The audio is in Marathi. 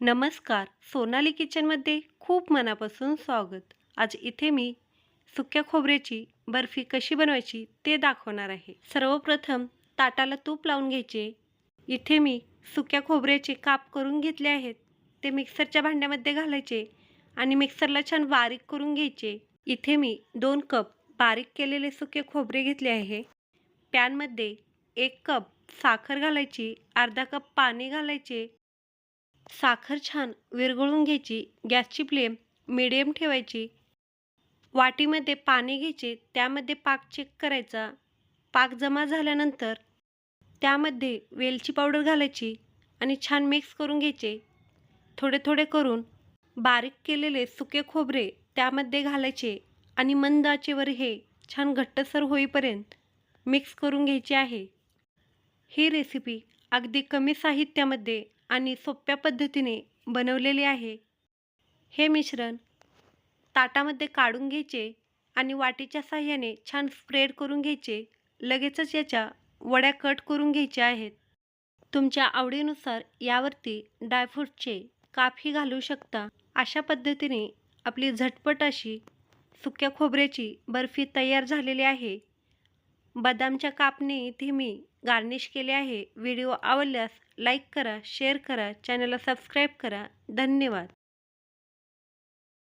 नमस्कार. सोनाली किचनमध्ये खूप मनापासून स्वागत. आज इथे मी सुक्या खोबऱ्याची बर्फी कशी बनवायची ते दाखवणार आहे. सर्वप्रथम ताटाला तूप लावून घ्यायचे. इथे मी सुक्या खोबऱ्याचे काप करून घेतले आहेत. ते मिक्सरच्या भांड्यामध्ये घालायचे आणि मिक्सरला छान बारीक करून घ्यायचे. इथे मी दोन कप बारीक केलेले सुके खोबरे घेतले आहे. पॅनमध्ये एक कप साखर घालायची अर्धा कप पाणी घालायचे साखर छान विरघळून घ्यायची गॅसची फ्लेम मिडियम ठेवायची. वाटीमध्ये पाणी घ्यायचे त्यामध्ये पाक चेक करायचा. पाक जमा झाल्यानंतर त्यामध्ये वेलची पावडर घालायची आणि छान मिक्स करून घ्यायचे. थोडे थोडे करून बारीक केलेले सुके खोबरे त्यामध्ये घालायचे आणि मंद आचेवर हे छान घट्टसर होईपर्यंत मिक्स करून घ्यायचे आहे. ही रेसिपी अगदी कमी साहित्यामध्ये आणि सोप्या पद्धतीने बनवलेले आहे. हे मिश्रण ताटामध्ये काढून घ्यायचे आणि वाटीच्या साह्याने छान स्प्रेड करून घ्यायचे. लगेचच याच्या वड्या कट करून घ्यायच्या आहेत. तुमच्या आवडीनुसार यावरती ड्रायफ्रूटचे कापही घालू शकता. अशा पद्धतीने आपली झटपट अशी सुक्या खोबऱ्याची बर्फी तयार झालेली आहे. बदामच्या कापणी इथे मी गार्निश केले आहे. व्हिडिओ आवडल्यास लाईक करा शेअर करा चॅनलला सबस्क्राईब करा. धन्यवाद.